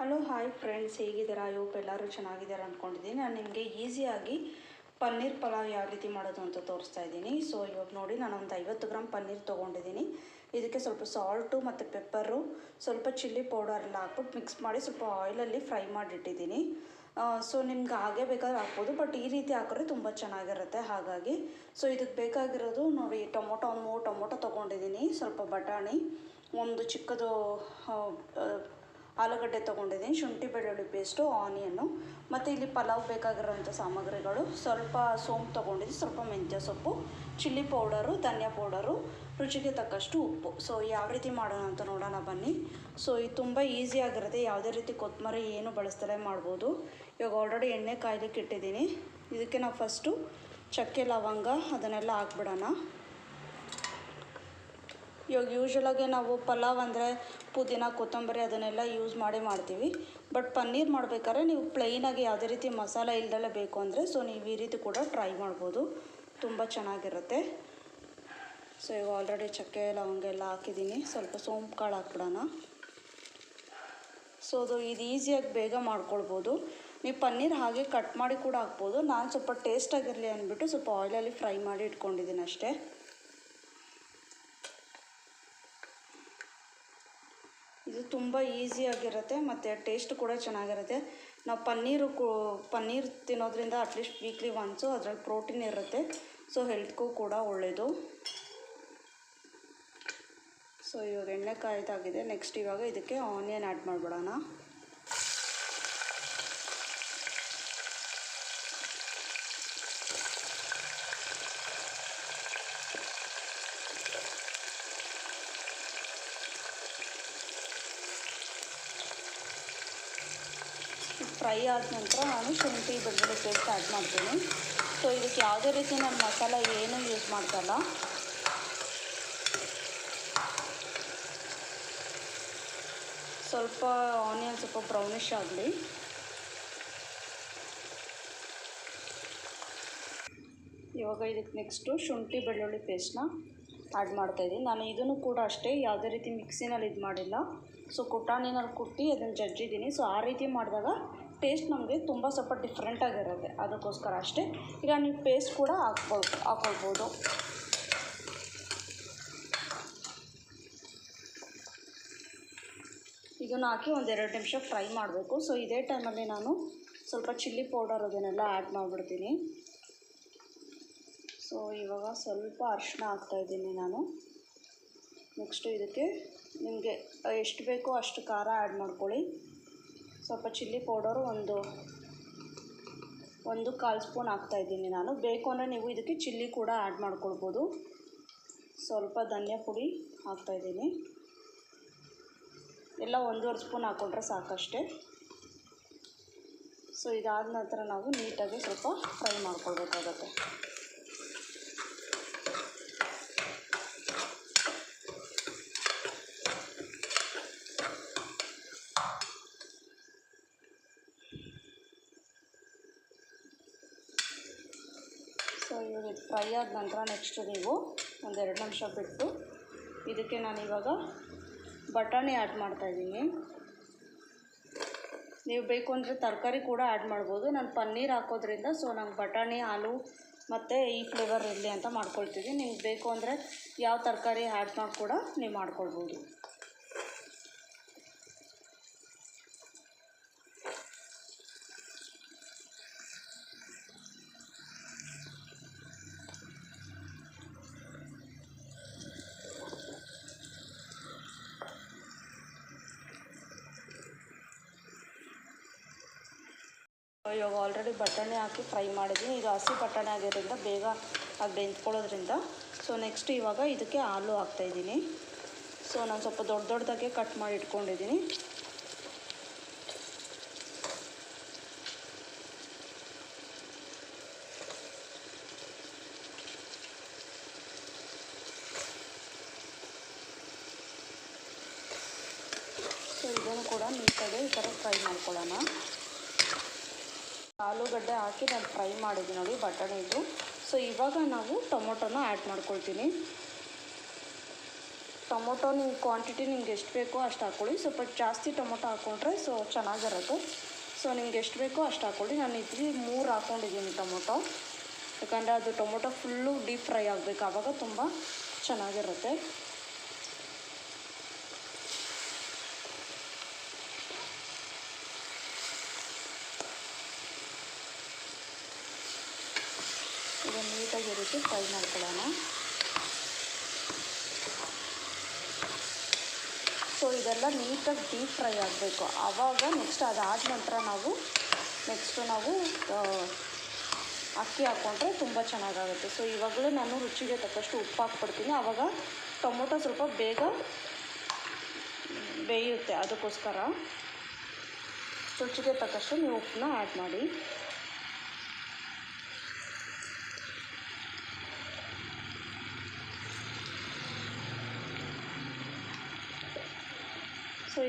Hello, hi friends, ಹೇಗಿದ್ದೀರಾ? ಇವತ್ತು ಎಲ್ಲರೂ ಚೆನ್ನಾಗಿದ್ದಾರೆ ಅಂದ್ಕೊಂಡಿದ್ದೀನಿ. ನಾನು ನಿಮಗೆ ಈಸಿಯಾಗಿ ಪನ್ನೀರ್ ಪಲಾವ್ ಯಾವ ರೀತಿ ಮಾಡೋದು ಅಂತ ತೋರಿಸ್ತಾ ಇದ್ದೀನಿ. ಸೊ ಇವಾಗ ನೋಡಿ ನಾನು ಒಂದು ಐವತ್ತು ಗ್ರಾಮ್ ಪನ್ನೀರ್ ತೊಗೊಂಡಿದ್ದೀನಿ. ಇದಕ್ಕೆ ಸ್ವಲ್ಪ ಸಾಲ್ಟು ಮತ್ತು ಪೆಪ್ಪರು ಸ್ವಲ್ಪ ಚಿಲ್ಲಿ ಪೌಡರ್ ಎಲ್ಲ ಹಾಕ್ಬಿಟ್ಟು ಮಿಕ್ಸ್ ಮಾಡಿ ಸ್ವಲ್ಪ ಆಯಿಲಲ್ಲಿ ಫ್ರೈ ಮಾಡಿಟ್ಟಿದ್ದೀನಿ. ಸೊ ನಿಮ್ಗೆ ಹಾಗೆ ಬೇಕಾದ್ರೆ ಹಾಕ್ಬೋದು ಬಟ್ ಈ ರೀತಿ ಹಾಕಿದ್ರೆ ತುಂಬ ಚೆನ್ನಾಗಿರುತ್ತೆ. ಹಾಗಾಗಿ ಸೊ ಇದಕ್ಕೆ ಬೇಕಾಗಿರೋದು ನೋಡಿ, ಟೊಮೊಟೊ, ಒಂದು ಮೂರು ಟೊಮೊಟೊ ತೊಗೊಂಡಿದ್ದೀನಿ. ಸ್ವಲ್ಪ ಬಟಾಣಿ, ಒಂದು ಚಿಕ್ಕದು ಆಲೂಗಡ್ಡೆ ತೊಗೊಂಡಿದ್ದೀನಿ, ಶುಂಠಿ, ಬೆಳ್ಳುಳ್ಳಿ ಪೇಸ್ಟು ಆನಿಯನ್ನು ಮತ್ತು ಇಲ್ಲಿ ಪಲಾವ್ ಬೇಕಾಗಿರೋಂಥ ಸಾಮಗ್ರಿಗಳು. ಸ್ವಲ್ಪ ಸೋಂಪು ತೊಗೊಂಡಿದ್ದೀನಿ, ಸ್ವಲ್ಪ ಮೆಂತ್ಯ ಸೊಪ್ಪು, ಚಿಲ್ಲಿ ಪೌಡರು, ಧನಿಯಾ ಪೌಡರು, ರುಚಿಗೆ ತಕ್ಕಷ್ಟು ಉಪ್ಪು. ಸೊ ಯಾವ ರೀತಿ ಮಾಡೋಣ ಅಂತ ನೋಡೋಣ ಬನ್ನಿ. ಸೊ ಇದು ತುಂಬ ಈಸಿಯಾಗಿರುತ್ತೆ ಯಾವುದೇ ರೀತಿ ಕೊತ್ತಂಬರಿ ಏನು ಬಳಸ್ತಲೇ ಮಾಡ್ಬೋದು. ಇವಾಗ ಆಲ್ರೆಡಿ ಎಣ್ಣೆ ಕಾಯ್ಲಿಕ್ಕೆ ಇಟ್ಟಿದ್ದೀನಿ. ಇದಕ್ಕೆ ನಾವು ಫಸ್ಟು ಚಕ್ಕೆ ಲವಂಗ, ಅದನ್ನೆಲ್ಲ ಹಾಕ್ಬಿಡೋಣ. ಇವಾಗ ಯೂಶ್ವಲಾಗಿ ನಾವು ಪಲಾವ್ ಅಂದರೆ ಪುದೀನ, ಕೊತ್ತಂಬರಿ ಅದನ್ನೆಲ್ಲ ಯೂಸ್ ಮಾಡಿ ಮಾಡ್ತೀವಿ. ಬಟ್ ಪನ್ನೀರ್ ಮಾಡಬೇಕಾದ್ರೆ ನೀವು ಪ್ಲೈನಾಗಿ ಯಾವುದೇ ರೀತಿ ಮಸಾಲೆ ಇಲ್ದಲೇ ಬೇಕು ಅಂದರೆ ಸೊ ನೀವು ಈ ರೀತಿ ಕೂಡ ಟ್ರೈ ಮಾಡ್ಬೋದು. ತುಂಬ ಚೆನ್ನಾಗಿರುತ್ತೆ. ಸೊ ಇವಾಗ ಆಲ್ರೆಡಿ ಚಕ್ಕೆ, ಲವಂಗ ಎಲ್ಲ ಹಾಕಿದ್ದೀನಿ. ಸ್ವಲ್ಪ ಸೋಂಪು ಕಾಳು ಹಾಕ್ಬಿಡೋಣ. ಸೊ ಅದು ಇದು ಈಸಿಯಾಗಿ ಬೇಗ ಮಾಡ್ಕೊಳ್ಬೋದು. ನೀವು ಪನ್ನೀರ್ ಹಾಗೆ ಕಟ್ ಮಾಡಿ ಕೂಡ ಹಾಕ್ಬೋದು. ನಾನು ಸ್ವಲ್ಪ ಟೇಸ್ಟಾಗಿರಲಿ ಅಂದ್ಬಿಟ್ಟು ಸ್ವಲ್ಪ ಆಯಿಲಲ್ಲಿ ಫ್ರೈ ಮಾಡಿ ಇಟ್ಕೊಂಡಿದ್ದೀನಿ ಅಷ್ಟೇ ಇದು ತುಂಬ ಈಸಿಯಾಗಿರುತ್ತೆ ಮತ್ತು ಟೇಸ್ಟ್ ಕೂಡ ಚೆನ್ನಾಗಿರುತ್ತೆ. ನಾವು ಪನ್ನೀರು ಕೂ, ಪನ್ನೀರ್ ತಿನ್ನೋದ್ರಿಂದ ಅಟ್ಲೀಸ್ಟ್ ವೀಕ್ಲಿ ಒನ್ಸು ಅದರಲ್ಲಿ ಪ್ರೋಟೀನ್ ಇರುತ್ತೆ. ಸೊ ಹೆಲ್ತ್ಗೂ ಕೂಡ ಒಳ್ಳೆಯದು ಸೊ ಇವಾಗ ಎಣ್ಣೆ ಕಾಯ್ದಾಗಿದೆ. ನೆಕ್ಸ್ಟ್ ಇವಾಗ ಇದಕ್ಕೆ ಆನಿಯನ್ ಆ್ಯಡ್ ಮಾಡಿಬಿಡೋಣ. ಫ್ರೈ ಆದ ನಂತರ ನಾನು ಶುಂಠಿ, ಬೆಳ್ಳುಳ್ಳಿ ಪೇಸ್ಟ್ ಆ್ಯಡ್ ಮಾಡ್ತೀನಿ. ಸೊ ಇದಕ್ಕೆ ಯಾವುದೇ ರೀತಿ ನಾನು ಮಸಾಲ ಏನೂ ಯೂಸ್ ಮಾಡ್ತಲ್ಲ. ಸ್ವಲ್ಪ ಆನಿಯನ್ ಸ್ವಲ್ಪ ಬ್ರೌನಿಶ್ ಆಗಲಿ. ಇವಾಗ ಇದಕ್ಕೆ ನೆಕ್ಸ್ಟು ಶುಂಠಿ, ಬೆಳ್ಳುಳ್ಳಿ ಪೇಸ್ಟ್ನ ಆ್ಯಡ್ ಮಾಡ್ತಾಯಿದ್ದೀನಿ ನಾನು ಇದನ್ನು ಕೂಡ ಅಷ್ಟೇ ಯಾವುದೇ ರೀತಿ ಮಿಕ್ಸಿನಲ್ಲಿ ಇದು ಮಾಡಿಲ್ಲ ಸೊ ಕುಟಾಣಿನಲ್ಲಿ ಕುಟ್ಟಿ ಅದನ್ನು ಜಜ್ಜಿದ್ದೀನಿ. ಸೊ ಆ ರೀತಿ ಮಾಡಿದಾಗ ಟೇಸ್ಟ್ ನಮಗೆ ತುಂಬ ಸ್ವಲ್ಪ ಡಿಫ್ರೆಂಟಾಗಿರುತ್ತೆ ಅದಕ್ಕೋಸ್ಕರ ಅಷ್ಟೇ. ಈಗ ನೀವು ಪೇಸ್ಟ್ ಕೂಡ ಹಾಕ್ಬೋದು ಹಾಕ್ಕೊಳ್ಬೋದು ಇದನ್ನು ಹಾಕಿ ಒಂದೆರಡು ನಿಮಿಷ ಫ್ರೈ ಮಾಡಬೇಕು. ಸೊ, ಇದೇ ಟೈಮಲ್ಲಿ ನಾನು ಸ್ವಲ್ಪ ಚಿಲ್ಲಿ ಪೌಡರ್ ಅದನ್ನೆಲ್ಲ ಆ್ಯಡ್ ಮಾಡಿಬಿಡ್ತೀನಿ. ಸೊ, ಇವಾಗ ಸ್ವಲ್ಪ ಅರಿಶಿನ ಹಾಕ್ತಾಯಿದ್ದೀನಿ ನಾನು. ನೆಕ್ಸ್ಟು ಇದಕ್ಕೆ ನಿಮಗೆ ಎಷ್ಟು ಬೇಕೋ ಅಷ್ಟು ಖಾರ ಆ್ಯಡ್ ಮಾಡ್ಕೊಳ್ಳಿ. ಸ್ವಲ್ಪ ಚಿಲ್ಲಿ ಪೌಡರು ಒಂದು ಒಂದು ಕಾಲು ಸ್ಪೂನ್ ಹಾಕ್ತಾಯಿದ್ದೀನಿ ನಾನು. ಬೇಕು ಅಂದರೆ ನೀವು ಇದಕ್ಕೆ ಚಿಲ್ಲಿ ಕೂಡ ಆ್ಯಡ್ ಮಾಡ್ಕೊಳ್ಬೋದು. ಸ್ವಲ್ಪ ಧನಿಯಾ ಪುಡಿ ಹಾಕ್ತಾಯಿದ್ದೀನಿ ಎಲ್ಲ ಒಂದೂವರೆ ಸ್ಪೂನ್ ಹಾಕ್ಕೊಂಡ್ರೆ ಸಾಕಷ್ಟೇ. ಸೊ ಇದಾದ ನಂತರ ನಾವು ನೀಟಾಗಿ ಸ್ವಲ್ಪ ಫ್ರೈ ಮಾಡ್ಕೊಳ್ಬೇಕಾಗತ್ತೆ ಸೊ ಇವಾಗ ಫ್ರೈ ಆದ ನಂತರ ನೆಕ್ಸ್ಟ್ ನೀವು ಒಂದೆರಡು ನಿಮಿಷ ಬಿಟ್ಟು ಇದಕ್ಕೆ ನಾನು ಇವಾಗ ಬಟಾಣಿ ಆ್ಯಡ್ ಮಾಡ್ತಾಯಿದ್ದೀನಿ ನೀವು ಬೇಕು ಅಂದರೆ ತರಕಾರಿ ಕೂಡ ಆ್ಯಡ್ ಮಾಡ್ಬೋದು. ನಾನು ಪನ್ನೀರ್ ಹಾಕೋದ್ರಿಂದ ಸೊ ನಂಗೆ ಬಟಾಣಿ ಆಲೂ ಮತ್ತು ಈ ಫ್ಲೇವರ್ ಇರಲಿ ಅಂತ ಮಾಡ್ಕೊಳ್ತೀವಿ ನಿಮ್ಗೆ ಬೇಕು ಅಂದರೆ ಯಾವ ತರಕಾರಿ ಆ್ಯಡ್ ಮಾಡಿ ಕೂಡ ನೀವು ಮಾಡ್ಕೊಳ್ಬೋದು. ಇವಾಗ ಆಲ್ರೆಡಿ ಬಟಾಣಿ ಹಾಕಿ ಫ್ರೈ ಮಾಡಿದ್ದೀನಿ. ಇದು ಹಸಿ ಬಟಾಣಿ ಆಗಿರೋದ್ರಿಂದ ಬೇಗ ಅದು ಬೆಂದ್ಕೊಳ್ಳೋದ್ರಿಂದ. ಸೊ ನೆಕ್ಸ್ಟ್ ಇವಾಗ ಇದಕ್ಕೆ ಹಾಲು ಹಾಕ್ತಾಯಿದ್ದೀನಿ ಸೊ ನಾನು ಸ್ವಲ್ಪ ದೊಡ್ಡ ದೊಡ್ಡದಾಗೆ ಕಟ್ ಮಾಡಿ ಇಟ್ಕೊಂಡಿದ್ದೀನಿ. ಸೊ ಇದನ್ನು ಕೂಡ ನೀಟಾಗಿ ಈ ಥರ ಫ್ರೈ ಮಾಡ್ಕೊಳ್ಳೋಣ. ಆಲೂಗಡ್ಡೆ ಹಾಕಿ ನಾನು ಫ್ರೈ ಮಾಡಿದ್ದೀನಿ ನೋಡಿ ಬಟಾಣಿದು ಸೊ ಇವಾಗ ನಾವು ಟೊಮೊಟೊನ ಆ್ಯಡ್ ಮಾಡ್ಕೊಳ್ತೀನಿ. ಟೊಮೊಟೊ ನಿಮ್ಮ ಕ್ವಾಂಟಿಟಿ ನಿಮ್ಗೆ ಎಷ್ಟು ಬೇಕೋ ಅಷ್ಟು ಹಾಕ್ಕೊಳ್ಳಿ ಸ್ವಲ್ಪ ಜಾಸ್ತಿ ಟೊಮೊಟೊ ಹಾಕ್ಕೊಂಡ್ರೆ ಸೊ ಚೆನ್ನಾಗಿರುತ್ತೆ. ಸೊ ನಿಮ್ಗೆ ಎಷ್ಟು ಬೇಕೋ ಅಷ್ಟು ಹಾಕ್ಕೊಳ್ಳಿ ನಾನು ಇದ್ರಿ ಮೂರು ಹಾಕ್ಕೊಂಡಿದ್ದೀನಿ ಟೊಮೊಟೊ. ಯಾಕಂದರೆ ಅದು ಟೊಮೊಟೊ ಫುಲ್ಲು ಡೀಪ್ ಫ್ರೈ ಆಗಬೇಕು. ಆವಾಗ ತುಂಬ ಚೆನ್ನಾಗಿರುತ್ತೆ ಇದನ್ನು ರೀತಿ ಫ್ರೈ ಮಾಡ್ಕೊಳ್ಳೋಣ. ಸೊ ಇದೆಲ್ಲ ನೀಟಾಗಿ ಡೀಪ್ ಫ್ರೈ ಆಗಬೇಕು. ಆವಾಗ ನೆಕ್ಸ್ಟ್ ಅದಾದ ನಂತರ ನಾವು ನೆಕ್ಸ್ಟು ನಾವು ಅಕ್ಕಿ ಹಾಕ್ಕೊಂಡ್ರೆ ತುಂಬ ಚೆನ್ನಾಗಾಗುತ್ತೆ. ಸೊ ಇವಾಗಲೂ ನಾನು ರುಚಿಗೆ ತಕ್ಕಷ್ಟು ಉಪ್ಪು ಹಾಕ್ಬಿಡ್ತೀನಿ. ಆವಾಗ ಟೊಮೊಟೊ ಸ್ವಲ್ಪ ಬೇಗ ಬೇಯುತ್ತೆ ಅದಕ್ಕೋಸ್ಕರ. ರುಚಿಗೆ ತಕ್ಕಷ್ಟು ನೀವು ಉಪ್ಪನ್ನ ಆ್ಯಡ್ ಮಾಡಿ.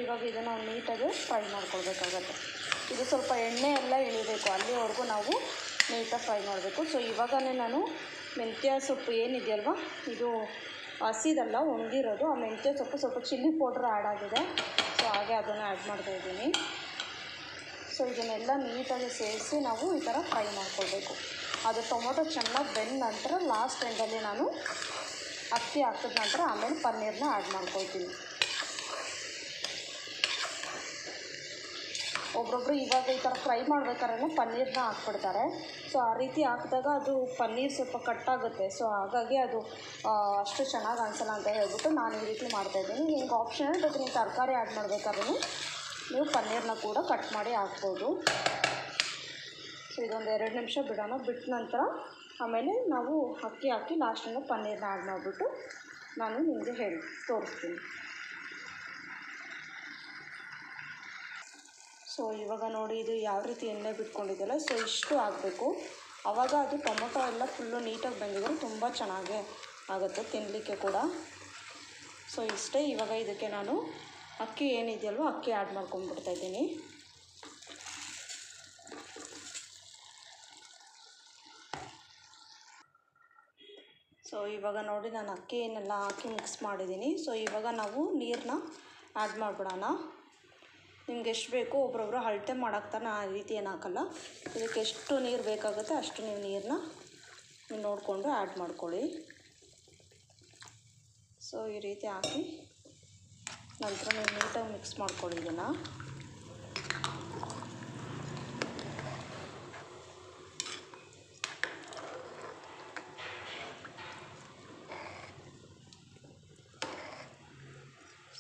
ಇವಾಗ ಇದನ್ನು ನಾವು ನೀಟಾಗಿ ಫ್ರೈ ಮಾಡ್ಕೊಳ್ಬೇಕಾಗತ್ತೆ. ಇದು ಸ್ವಲ್ಪ ಎಣ್ಣೆ ಎಲ್ಲ ಇಳಿಬೇಕು, ಅಲ್ಲಿವರೆಗೂ ನಾವು ನೀಟಾಗಿ ಫ್ರೈ ಮಾಡಬೇಕು. ಸೊ ಇವಾಗಲೇ ನಾನು ಮೆಂತ್ಯ ಸೊಪ್ಪು ಏನಿದೆಯಲ್ವ, ಇದು ಹಸಿದಲ್ಲ ಒಣಗಿರೋದು ಆ ಮೆಂತ್ಯ ಸೊಪ್ಪು ಸ್ವಲ್ಪ ಚಿಲ್ಲಿ ಪೌಡ್ರ್ ಆ್ಯಡ್ ಆಗಿದೆ. ಸೊ ಹಾಗೆ ಅದನ್ನು ಆ್ಯಡ್ ಮಾಡ್ತಾ ಇದ್ದೀನಿ. ಸೊ ಇದನ್ನೆಲ್ಲ ನೀಟಾಗಿ ಸೇರಿಸಿ ನಾವು ಈ ಥರ ಫ್ರೈ ಮಾಡ್ಕೊಳ್ಬೇಕು. ಅದು ಟೊಮೊಟೊ ಚೆನ್ನಾಗಿ ಬೆಂದ ನಂತರ ಲಾಸ್ಟ್ ಎಂಡಲ್ಲಿ ನಾನು ಅಕ್ಕಿ ಹಾಕಿದ ನಂತರ ಆಮೇಲೆ ಪನ್ನೀರನ್ನ ಆ್ಯಡ್ ಮಾಡ್ಕೊಳ್ತೀನಿ. ಒಬ್ರೊಬ್ರು ಇವಾಗ ಈ ಥರ ಫ್ರೈ ಮಾಡ್ಬೇಕಾದ್ರೆ ಪನ್ನೀರನ್ನ ಹಾಕ್ಬಿಡ್ತಾರೆ. ಸೊ, ಆ ರೀತಿ ಹಾಕಿದಾಗ ಅದು ಪನ್ನೀರ್ ಸ್ವಲ್ಪ ಕಟ್ಟಾಗುತ್ತೆ. ಸೊ, ಹಾಗಾಗಿ ಅದು ಅಷ್ಟು ಚೆನ್ನಾಗಿ ಅನಿಸಲ್ಲ ಅಂತ ಹೇಳ್ಬಿಟ್ಟು ನಾನು ಈ ರೀತಿ ಮಾಡ್ತಾಯಿದ್ದೀನಿ ನಿಮ್ಗೆ ಆಪ್ಷನಲ್ ಬೇಕು ನೀವು ತರಕಾರಿ ಆ್ಯಡ್ ಮಾಡ್ಬೇಕಾದ್ರೂ ನೀವು ಪನ್ನೀರನ್ನ ಕೂಡ ಕಟ್ ಮಾಡಿ ಹಾಕ್ಬೋದು. ಸೊ, ಇದೊಂದು ಎರಡು ನಿಮಿಷ ಬಿಡೋಣ. ಬಿಟ್ಟ ನಂತರ ಆಮೇಲೆ ನಾವು ಅಕ್ಕಿ ಹಾಕಿ ಲಾಸ್ಟಿಂದ ಪನ್ನೀರನ್ನ ಆ್ಯಡ್ ಮಾಡಿಬಿಟ್ಟು ನಾನು ನಿಮಗೆ ಹೇಳಿ, ತೋರಿಸ್ತೀನಿ. ಸೊ ಇವಾಗ ನೋಡಿ ಇದು ಯಾವ ರೀತಿ ಎಣ್ಣೆ ಬಿಟ್ಕೊಂಡಿದೆಯಲ್ಲ, ಸೊ ಇಷ್ಟು ಆಗಬೇಕು ಆವಾಗ ಅದು ಟೊಮೊಟೊ ಎಲ್ಲ ಫುಲ್ಲು ನೀಟಾಗಿ ಬಂದಿದೆ ತುಂಬ ಚೆನ್ನಾಗೇ ಆಗುತ್ತೆ ತಿನ್ನಲಿಕ್ಕೆ ಕೂಡ. ಸೊ ಇಷ್ಟೇ ಇವಾಗ ಇದಕ್ಕೆ ನಾನು ಅಕ್ಕಿ ಏನಿದೆಯಲ್ವ ಅಕ್ಕಿ ಆ್ಯಡ್ ಮಾಡ್ಕೊಂಡ್ಬಿಡ್ತಾ ಇದ್ದೀನಿ. ಸೊ ಇವಾಗ ನೋಡಿ ನಾನು ಅಕ್ಕಿ ಏನೆಲ್ಲ ಹಾಕಿ ಮಿಕ್ಸ್ ಮಾಡಿದ್ದೀನಿ. ಸೊ ಇವಾಗ ನಾವು ನೀರನ್ನ ಆ್ಯಡ್ ಮಾಡಿಬಿಡೋಣ. ನಿಮ್ಗೆ ಎಷ್ಟು ಬೇಕೋ ಒಬ್ರೊಬ್ರು ಅಳತೆ ಮಾಡೋಕ್ತಾನೆ ಆ ರೀತಿ ಏನು ಹಾಕಲ್ಲ ಇದಕ್ಕೆ ಎಷ್ಟು ನೀರು ಬೇಕಾಗುತ್ತೆ ಅಷ್ಟು ನೀವು ನೀರನ್ನ ನೀವು ನೋಡಿಕೊಂಡು ಆ್ಯಡ್ ಮಾಡ್ಕೊಳ್ಳಿ. ಸೊ ಈ ರೀತಿ ಹಾಕಿ ನಂತರ ನೀವು ನೀಟಾಗಿ ಮಿಕ್ಸ್ ಮಾಡ್ಕೊಳ್ಳಿ ಇದನ್ನು.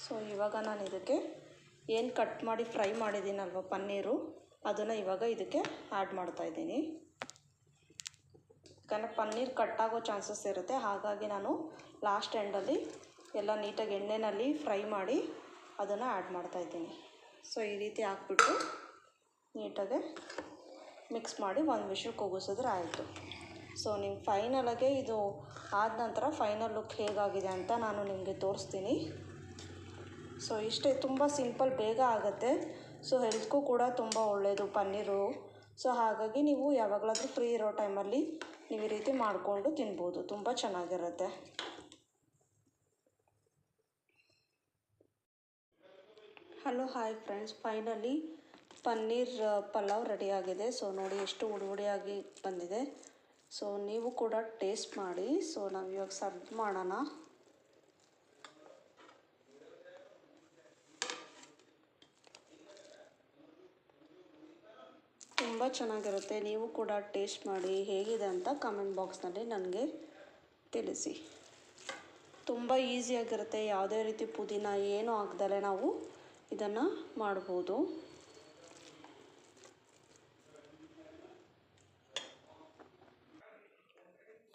ಸೊ ಇವಾಗ ನಾನು ಇದಕ್ಕೆ ಏನು ಕಟ್ ಮಾಡಿ ಫ್ರೈ ಮಾಡಿದ್ದೀನಲ್ವ ಪನ್ನೀರು? ಅದನ್ನು ಇವಾಗ ಇದಕ್ಕೆ ಆ್ಯಡ್ ಮಾಡ್ತಾಯಿದ್ದೀನಿ ಯಾಕಂದರೆ ಪನ್ನೀರ್ ಕಟ್ಟಾಗೋ ಚಾನ್ಸಸ್ ಇರುತ್ತೆ. ಹಾಗಾಗಿ ನಾನು ಲಾಸ್ಟ್ ಎಂಡಲ್ಲಿ ಎಲ್ಲ ನೀಟಾಗಿ ಎಣ್ಣೆಯಲ್ಲಿ ಫ್ರೈ ಮಾಡಿ ಅದನ್ನು ಆ್ಯಡ್ ಮಾಡ್ತಾಯಿದ್ದೀನಿ ಸೊ ಈ ರೀತಿ ಹಾಕ್ಬಿಟ್ಟು ನೀಟಾಗೆ ಮಿಕ್ಸ್ ಮಾಡಿ ಒಂದು ವಿಷಲ್ ಕೂಗಿಸಿದ್ರೆ ಆಯಿತು. ಸೊ ನಿಮ್ಮ ಫೈನಲಾಗೆ ಇದು ಆದ ನಂತರ ಫೈನಲ್ ಲುಕ್ ಹೇಗಾಗಿದೆ ಅಂತ ನಾನು ನಿಮಗೆ ತೋರಿಸ್ತೀನಿ. ಸೊ ಇಷ್ಟೇ ತುಂಬ ಸಿಂಪಲ್ ಬೇಗ ಆಗುತ್ತೆ. ಸೊ ಹೆಲ್ತ್ಗೂ ಕೂಡ ತುಂಬ ಒಳ್ಳೆಯದು ಪನ್ನೀರು. ಸೊ ಹಾಗಾಗಿ ನೀವು ಯಾವಾಗಲಾದರೂ ಫ್ರೀ ಇರೋ ಟೈಮಲ್ಲಿ ನೀವು ಈ ರೀತಿ ಮಾಡಿಕೊಂಡು ತಿನ್ಬೋದು. ತುಂಬ ಚೆನ್ನಾಗಿರುತ್ತೆ. Hello hi friends finally paneer pulao ರೆಡಿಯಾಗಿದೆ ಸೊ ನೋಡಿ ಎಷ್ಟು ಉಡುಗುಡಿಯಾಗಿ ಬಂದಿದೆ. ಸೊ ನೀವು ಕೂಡ ಟೇಸ್ಟ್ ಮಾಡಿ. ಸೊ ನಾವು ಇವಾಗ ಸರ್ವ್ ಮಾಡೋಣ. ತುಂಬ ಚೆನ್ನಾಗಿರುತ್ತೆ. ನೀವು ಕೂಡ ಟೇಸ್ಟ್ ಮಾಡಿ ಹೇಗಿದೆ ಅಂತ ಕಮೆಂಟ್ ಬಾಕ್ಸ್ನಲ್ಲಿ ನನಗೆ ತಿಳಿಸಿ. ತುಂಬ ಈಸಿಯಾಗಿರುತ್ತೆ ಯಾವುದೇ ರೀತಿ ಪುದೀನ ಏನು ಹಾಕ್ದಲೇ ನಾವು ಇದನ್ನು ಮಾಡ್ಬೋದು.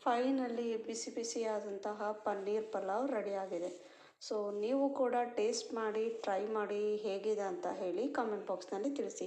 ಫೈನಲ್ಲಿ ಬಿಸಿ ಬಿಸಿಯಾದಂತಹ ಪನ್ನೀರ್ ಪಲಾವ್ ರೆಡಿಯಾಗಿದೆ ಸೊ ನೀವು ಕೂಡ ಟೇಸ್ಟ್ ಮಾಡಿ ಟ್ರೈ ಮಾಡಿ ಹೇಗಿದೆ ಅಂತ ಹೇಳಿ ಕಮೆಂಟ್ ಬಾಕ್ಸ್ನಲ್ಲಿ ತಿಳಿಸಿ.